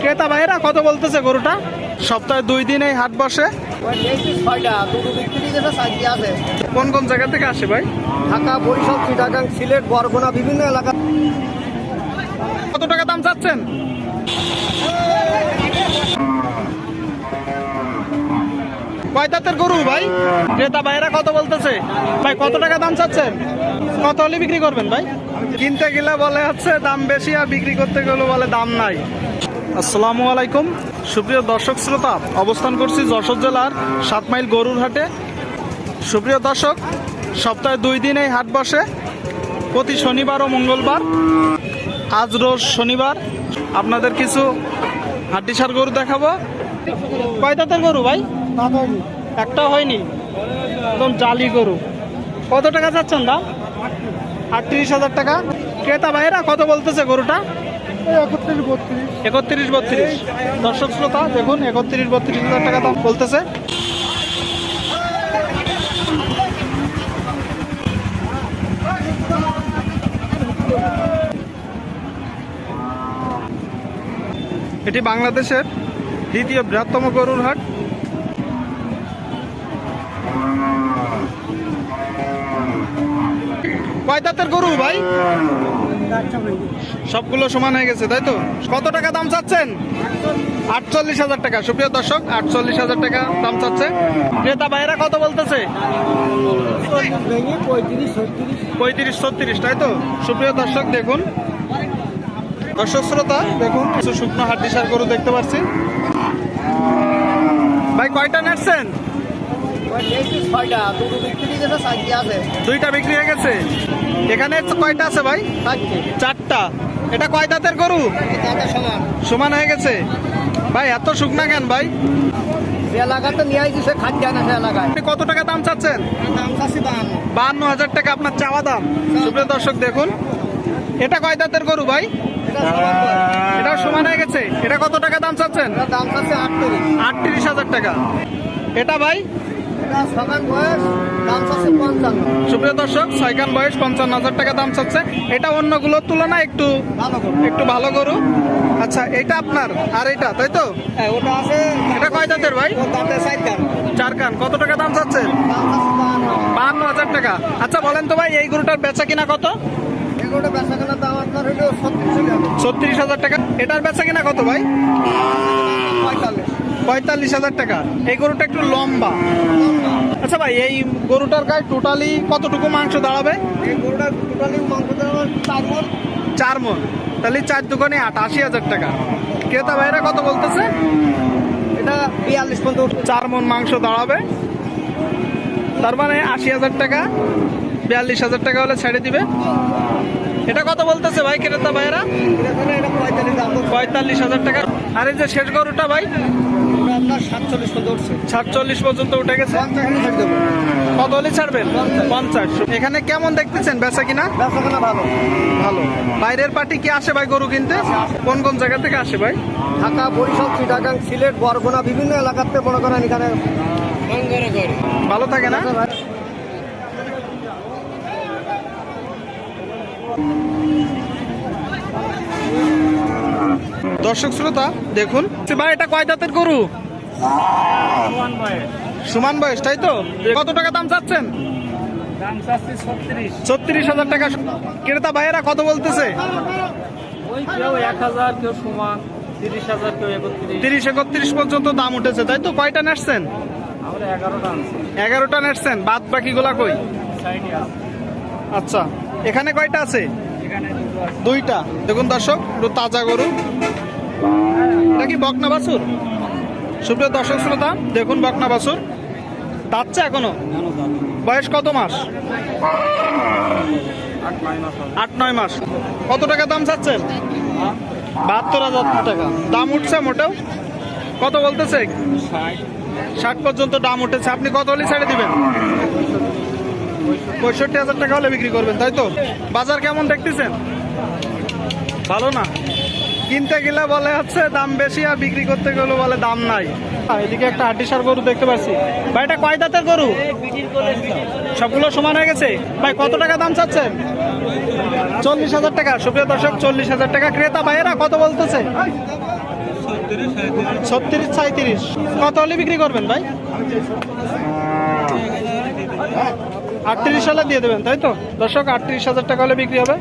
ক্রেতা ভাইয়েরা কত বলতেছে গরুটা। সপ্তাহে দুই দিন এই হাট বসে। কোন কোন জায়গা থেকে আসে ভাই? ঢাকা বরিশাল চিটাগাং সিলেট বরগুনা বিভিন্ন এলাকা। কত টাকা দাম চাচ্ছেন? কয় দাঁতের গরু ভাই? ক্রেতা ভাইয়েরা কত বলতেছে। ভাই কত টাকা দাম চাচ্ছেন? কত হলে বিক্রি করবেন ভাই? কিনতে গেলে বলে হচ্ছে দাম বেশি আর বিক্রি করতে গেলে বলে দাম নাই। আসসালামু আলাইকুম। সুপ্রিয় দর্শক শ্রোতা, অবস্থান করছি যশোর জেলার সাত মাইল গরুর হাটে সুপ্রিয় দর্শক, সপ্তাহে দুই দিন এই হাট বসে। প্রতি শনিবার ও মঙ্গলবার, আজ রোজ শনিবার। আপনাদের কিছু হাড্ডিসার গরু দেখাবো। কয় গরু ভাই? একটা হয়নি। একদম জালি গরু। কত টাকা চাচ্ছেন দাম? আটত্রিশ হাজার টাকা। ক্রেতা ভাইয়েরা কত বলতেছে গরুটা? একত্রিশ, বত্রিশ। দর্শক শ্রোতা, দেখুন, একত্রিশ, বত্রিশ হাজার টাকা দাম বলতেছে। এটি বাংলাদেশের দ্বিতীয় বৃহত্তম গরুর হাট। কয় দাঁতের গরু ভাই? সবগুলো সমান হয়ে গেছে, তাই তো? কত টাকা দাম চাচ্ছেন? আটচল্লিশ হাজার টাকা। সুপ্রিয় দর্শক, আটচল্লিশ হাজার টাকা দাম চাচ্ছে। ক্রেতা ভাইরা কত বলতেছে? পঁয়ত্রিশ, ছত্রিশ, তাই তো? সুপ্রিয় দর্শক, দেখুন। দর্শক শ্রোতা, দেখুন, কিছু শুকনো হাড্ডি সার গরু দেখতে পাচ্ছি। ভাই, কয়টা নেটছেন ছয়টা দুটো বিক্রি গেছে সাইডে আছে দুইটা বিক্রি হয়ে গেছে? এখানে কয়টা আছে ভাই? চারটে চারটা। এটা কয় দাঁতের গরু? সমান। সমান হয়ে গেছে? ভাই এত শুকনা কেন ভাই? কত টাকা দাম চাচ্ছেন? দাম চাচ্ছি দাম বাহান্ন হাজার টাকা আপনার চাওয়া দাম। সুপ্রিয় দর্শক দেখুন। এটা কয় দাঁতের গরু ভাই? এটা সমান। হয়ে গেছে? এটা কত টাকা দাম চাচ্ছেন? দাম চাচ্ছে আটত্রিশ। আটত্রিশ হাজার টাকা। এটা ভাই? সুপ্রিয় দর্শক ছয়খান বয়স পঞ্চান্ন হাজার টাকা দাম চাচ্ছে। এটা অন্যগুলোর তুলনায় একটু একটু ভালো গরু। আচ্ছা এটা আপনার আর এটা তাই তো? হ্যাঁ ওটা আছে এটা কয় দাঁতের ভাই? চার কান কত টাকা দাম চাচ্ছে? বাহান্ন। হাজার টাকা। আচ্ছা বলেন তো ভাই এই গরুটার বেচা কিনা কত? ছত্রিশ হাজার টাকা। এটার বেচা কিনা কত ভাই? পঁয়তাল্লিশ হাজার টাকা। এই গরুটা একটু লম্বা। আচ্ছা ভাই এই গরুটার গায়ে টোটালি কতটুকু মাংস দাঁড়াবে? এই গরুটা টোটালি মাংস চার মন। চার মন। তাহলে চার দোকানে আট আশি হাজার টাকা। ক্রেতা ভাইরা কত বলতেছে? এটা বিয়াল্লিশ পর্যন্ত চার মন মাংস দাঁড়াবে। তার মানে আশি হাজার টাকা। বিয়াল্লিশ হাজার টাকা হলে ছেড়ে দিবে। এটা কত বলতেছে ভাই ক্রেতা ভাইরা এটা পঁয়তাল্লিশ হাজার টাকা। আর এই যে শেষ গরুটা ভাই? সাতচল্লিশ পর্যন্ত উঠে গেছে। কত হলে ছাড়বেন? পঞ্চাশ। এখানে কেমন দেখতেছেন? বেচা কিনা? ভালো ভালো। বাইরের পার্টি কি আসে ভাই গরু কিনতে? কোন কোন জায়গা থেকে আসে ভাই? ঢাকা বরিশাল চিটাগাং সিলেট বরগুনা বিভিন্ন এলাকাতে মনে করেন এখানে ভালো থাকে না? দর্শক শ্রোতা দেখুন। ভাই এটা কয় দাঁতের গরু? সমান বয়স তাই তো? কত টাকা দাম চাচ্ছেন? ছত্রিশ হাজার টাকা। ক্রেতা ভাইয়েরা কত বলতেছে? তিরিশ একত্রিশ। পর্যন্ত দাম উঠেছে তাই তো? কয়টা নেসছেন এগারোটা নেসছেন বাদ বাকিগুলা কই? আচ্ছা। এখানে কয়টা আছে? দুইটা। দেখুন দর্শক, একটু তাজা গরু। এটা কি বকনা বাছুর? সুপ্রিয় দর্শক শ্রোতা, দেখুন বকনা বাছুর। দাচ্ছে এখনও? বয়স কত মাস? আট, নয় মাস। কত টাকা দাম চাচ্ছেন? বাহাত্তর হাজার টাকা। দাম উঠছে মোটেও? কত বলতেছে? ষাট পর্যন্ত দাম উঠেছে। আপনি কত হলে ছেড়ে দিবেন? পঁয়ষট্টি হাজার টাকা হলে বিক্রি করবেন, তাই তো? বাজার কেমন দেখতেছেন? ভালো না? কিনতে গেলে বলে হচ্ছে দাম বেশি আর বিক্রি করতে গেলে বলে দাম নাই। এদিকে একটা হাড্ডিসার গরু দেখতে পাচ্ছি। ভাই, এটা কয় দাঁতের গরু? সবগুলো সমান হয়ে গেছে? ভাই, কত টাকা দাম চাচ্ছেন? চল্লিশ হাজার টাকা। সুপ্রিয় দর্শক, চল্লিশ হাজার টাকা। ক্রেতা, ভাইয়েরা, কত বলতেছে? ছত্রিশ সাঁত্রিশ কত হলে বিক্রি করবেন, ভাই? আটত্রিশ সালে দিয়ে দেবেন তাই তো? দর্শক আটত্রিশ হাজার টাকা হলে বিক্রি হবে।